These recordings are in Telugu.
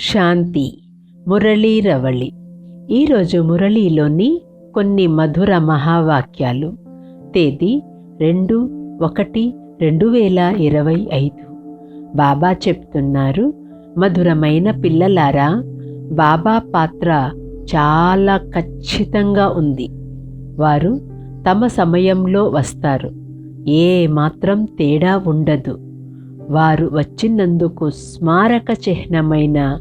శాంతి మురళీరవళి ఈరోజు మురళీలోని కొన్ని మధుర మహావాక్యాలు. తేదీ రెండు ఒకటి రెండు వేల ఇరవై ఐదు. బాబా చెప్తున్నారు మధురమైన పిల్లలారా బాబా పాత్ర చాలా ఖచ్చితంగా ఉంది. వారు తమ సమయంలో వస్తారు. ఏ మాత్రం తేడా ఉండదు. వారు వచ్చినందుకు స్మారక చిహ్నమైన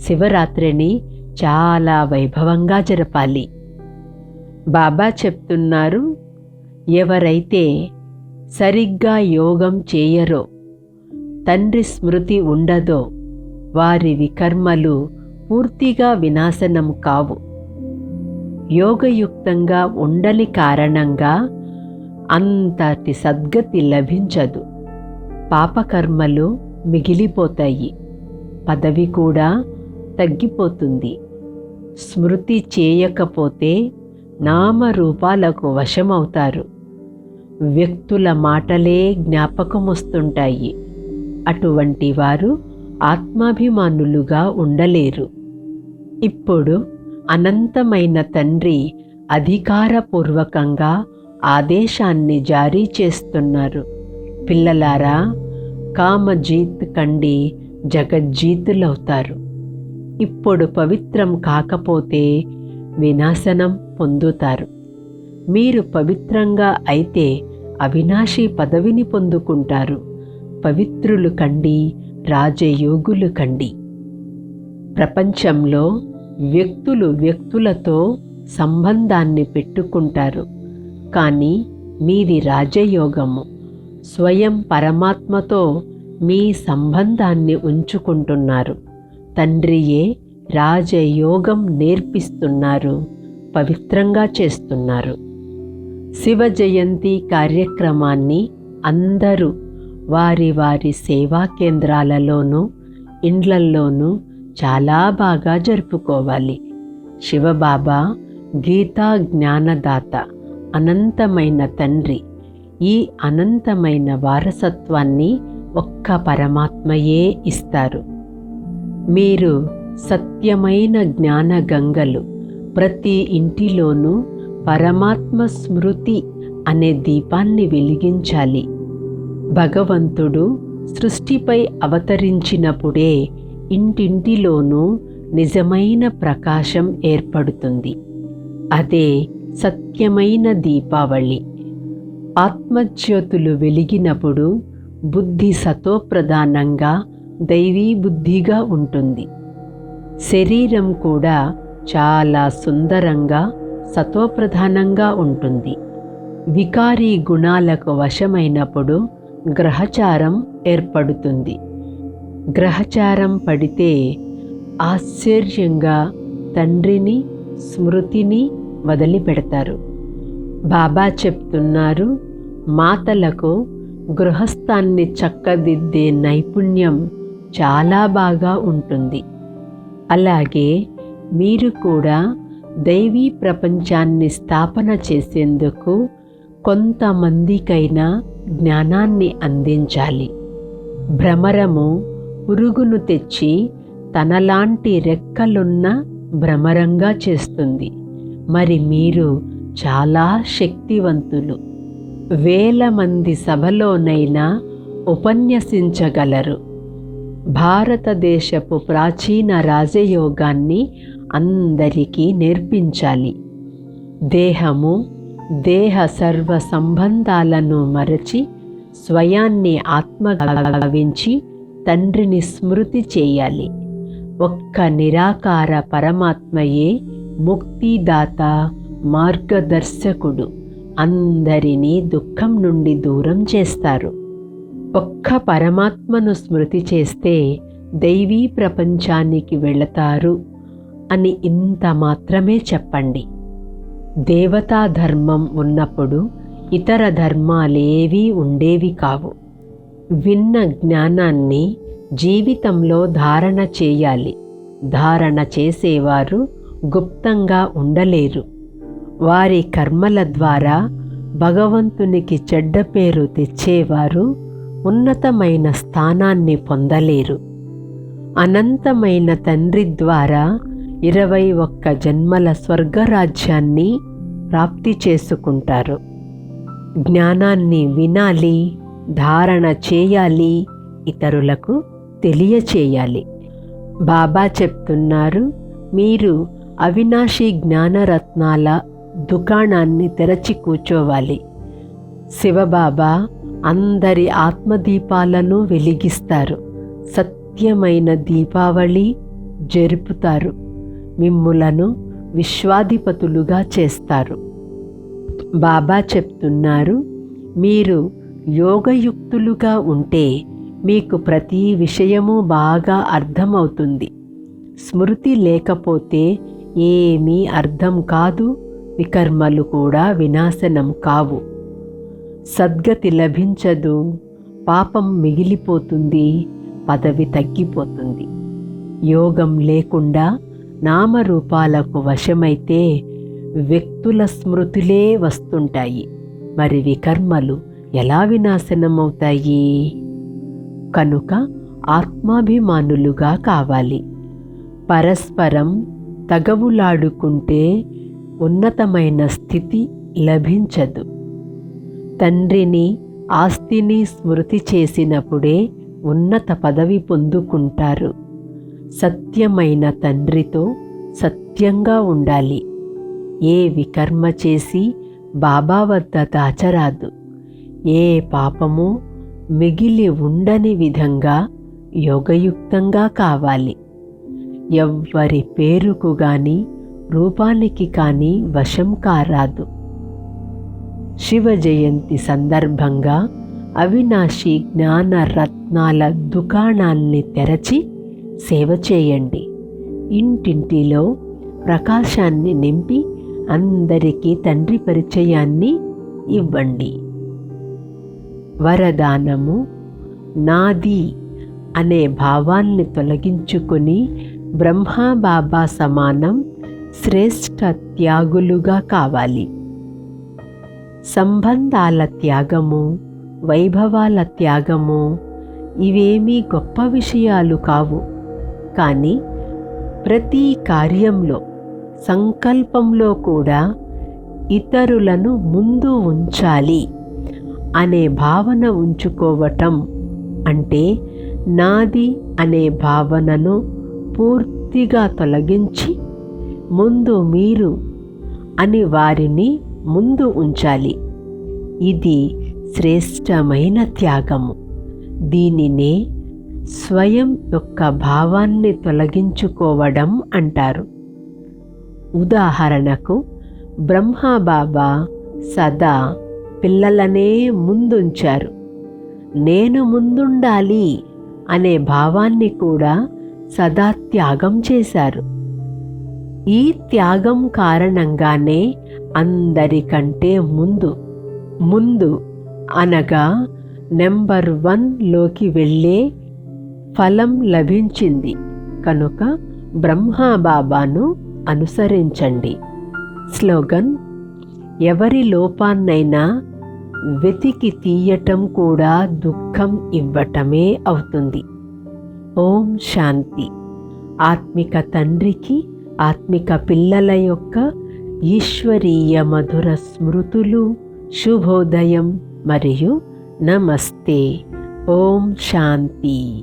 శివరాత్రిని చాలా వైభవంగా జరపాలి. బాబా చెప్తున్నారు ఎవరైతే సరిగ్గా యోగం చేయరో తండ్రి స్మృతి ఉండదో వారి వికర్మలు పూర్తిగా వినాశనం కావు. యోగయుక్తంగా ఉండని కారణంగా అంతటి సద్గతి లభించదు. పాపకర్మలు మిగిలిపోతాయి. పదవి కూడా తగ్గిపోతుంది. స్మృతి చేయకపోతే నామరూపాలకు వశమవుతారు. వ్యక్తుల మాటలే జ్ఞాపకం వస్తుంటాయి అటువంటి వారు ఆత్మాభిమానులుగా ఉండలేరు. ఇప్పుడు అనంతమైన తండ్రి అధికారపూర్వకంగా ఆదేశాన్ని జారీ చేస్తున్నారు. పిల్లలారా కామజీత్ కండి జగజ్జీతులవుతారు. ఇప్పుడు పవిత్రం కాకపోతే వినాశనం పొందుతారు. మీరు పవిత్రంగా అయితే అవినాశి పదవిని పొందుకుంటారు. పవిత్రులు కండి రాజయోగులు కండి. ప్రపంచంలో వ్యక్తులు వ్యక్తులతో సంబంధాన్ని పెట్టుకుంటారు. కానీ మీది రాజయోగము. స్వయం పరమాత్మతో మీ సంబంధాన్ని ఉంచుకుంటున్నారు. తండ్రియే రాజయోగం నేర్పిస్తున్నారు పవిత్రంగా చేస్తున్నారు. శివ జయంతి కార్యక్రమాన్ని అందరూ వారి వారి సేవా కేంద్రాలలోనూ ఇండ్లల్లోనూ చాలా బాగా జరుపుకోవాలి. శివబాబా గీతా జ్ఞానదాత అనంతమైన తండ్రి ఈ అనంతమైన వారసత్వాన్ని ఒక్క పరమాత్మయే ఇస్తారు. మీరు సత్యమైన జ్ఞాన గంగలు ప్రతి ఇంటిలోనూ పరమాత్మ స్మృతి అనే దీపాన్ని వెలిగించాలి. భగవంతుడు సృష్టిపై అవతరించినప్పుడే ఇంటింటిలోనూ నిజమైన ప్రకాశం ఏర్పడుతుంది. అదే సత్యమైన దీపావళి. ఆత్మజ్యోతులు వెలిగినప్పుడు బుద్ధి సతోప్రధానంగా దైవీ బుద్ధిగా ఉంటుంది. శరీరం కూడా చాలా సుందరంగా సత్వప్రధానంగా ఉంటుంది. వికారీ గుణాలకు వశమైనప్పుడు గ్రహచారం ఏర్పడుతుంది. గ్రహచారం పడితే ఆశ్చర్యంగా తండ్రిని స్మృతిని వదిలిపెడతారు. బాబా చెప్తున్నారు మాతలకు గృహస్థాన్ని చక్కదిద్దే నైపుణ్యం చాలా బాగా ఉంటుంది. అలాగే మీరు కూడా దైవీ ప్రపంచాన్ని స్థాపన చేసేందుకు కొంతమందికైనా జ్ఞానాన్ని అందించాలి. భ్రమరము పురుగును తెచ్చి తనలాంటి రెక్కలున్న భ్రమరంగా చేస్తుంది. మరి మీరు చాలా శక్తివంతులు. వేల మంది సభలోనైనా ఉపన్యసించగలరు. భారతదేశపు ప్రాచీన రాజయోగాన్ని అందరికీ నేర్పించాలి. దేహము దేహ సర్వ సంబంధాలను మరచి స్వయాన్ని ఆత్మగావించి తండ్రిని స్మృతి చేయాలి. ఒక్క నిరాకార పరమాత్మయే ముక్తిదాత మార్గదర్శకుడు. అందరినీ దుఃఖం నుండి దూరం చేస్తారు. ఒక్క పరమాత్మను స్మృతి చేస్తే దైవీ ప్రపంచానికి వెళతారు అని ఇంత మాత్రమే చెప్పండి. దేవతా ధర్మం ఉన్నప్పుడు ఇతర ధర్మాలేవీ ఉండేవి కావు. విన్న జ్ఞానాన్ని జీవితంలో ధారణ చేయాలి. ధారణ చేసేవారు గుప్తంగా ఉండలేరు. వారి కర్మల ద్వారా భగవంతునికి చెడ్డ పేరు తెచ్చేవారు ఉన్నతమైన స్థానాన్ని పొందలేరు. అనంతమైన తండ్రి ద్వారా ఇరవై ఒక్క జన్మల స్వర్గరాజ్యాన్ని ప్రాప్తి చేసుకుంటారు. జ్ఞానాన్ని వినాలి ధారణ చేయాలి ఇతరులకు తెలియచేయాలి. బాబా చెప్తున్నారు మీరు అవినాశి జ్ఞానరత్నాల దుకాణాన్ని తెరచి కూర్చోవాలి. శివబాబా అందరి ఆత్మదీపాలను వెలిగిస్తారు. సత్యమైన దీపావళి జరుపుతారు. మిమ్ములను విశ్వాధిపతులుగా చేస్తారు. బాబా చెప్తున్నారు మీరు యోగయుక్తులుగా ఉంటే మీకు ప్రతి విషయము బాగా అర్థమవుతుంది. స్మృతి లేకపోతే ఏమీ అర్థం కాదు వికర్మలు కూడా వినాశనం కావు. సద్గతి లభించదు. పాపం మిగిలిపోతుంది పదవి తగ్గిపోతుంది. యోగం లేకుండా నామరూపాలకు వశమైతే వ్యక్తుల స్మృతులే వస్తుంటాయి. మరి వికర్మలు ఎలా వినాశనమవుతాయి? కనుక ఆత్మాభిమానులుగా కావాలి. పరస్పరం తగవులాడుకుంటే ఉన్నతమైన స్థితి లభించదు. తండ్రిని ఆస్తిని స్మృతి చేసినప్పుడే ఉన్నత పదవి పొందుకుంటారు. సత్యమైన తండ్రితో సత్యంగా ఉండాలి. ఏ వికర్మ చేసి బాబా వద్ద దాచరాదు. ఏ పాపము మిగిలి ఉండని విధంగా యోగయుక్తంగా కావాలి. ఎవ్వరి పేరుకు గాని రూపానికి కానీ వశం కారాదు. శివ జయంతి సందర్భంగా అవినాశి జ్ఞాన రత్నాల దుకాణాల్ని తెరచి సేవ చేయండి. ఇంటింటిలో ప్రకాశాన్ని నింపి అందరికీ తండ్రి పరిచయాన్ని ఇవ్వండి. వరదానము నాది అనే భావాన్ని తొలగించుకుని బ్రహ్మాబాబా సమానం శ్రేష్ఠ త్యాగులుగా కావాలి. సంబంధాల త్యాగము వైభవాల త్యాగము ఇవేమీ గొప్ప విషయాలు కావు. కానీ ప్రతి కార్యంలో సంకల్పంలో కూడా ఇతరులను ముందు ఉంచాలి అనే భావన ఉంచుకోవటం అంటే నాది అనే భావనను పూర్తిగా తొలగించి ముందు మీరు అని వారిని ముందు ఉంచాలి. ఇది శ్రేష్టమైన త్యాగము. దీనినే స్వయం యొక్క భావాన్ని తొలగించుకోవడం అంటారు. ఉదాహరణకు బ్రహ్మబాబా సదా పిల్లలనే ముందుంచారు. నేను ముందుండాలి అనే భావాన్ని కూడా సదా త్యాగం చేశారు. ఈ త్యాగం కారణంగానే అందరికంటే ముందు ముందు అనగా నెంబర్ వన్లోకి వెళ్ళే ఫలం లభించింది. కనుక బ్రహ్మాబాబాను అనుసరించండి. స్లోగన్ ఎవరి లోపాన్నైనా వెతికి తీయటం కూడా దుఃఖం ఇవ్వటమే అవుతుంది. ఓం శాంతి. ఆత్మిక తండ్రికి ఆత్మిక పిల్లల యొక్క ఈశ్వరీయ మధుర స్మృతులు. శుభోదయం మరియు నమస్తే. ఓం శాంతి.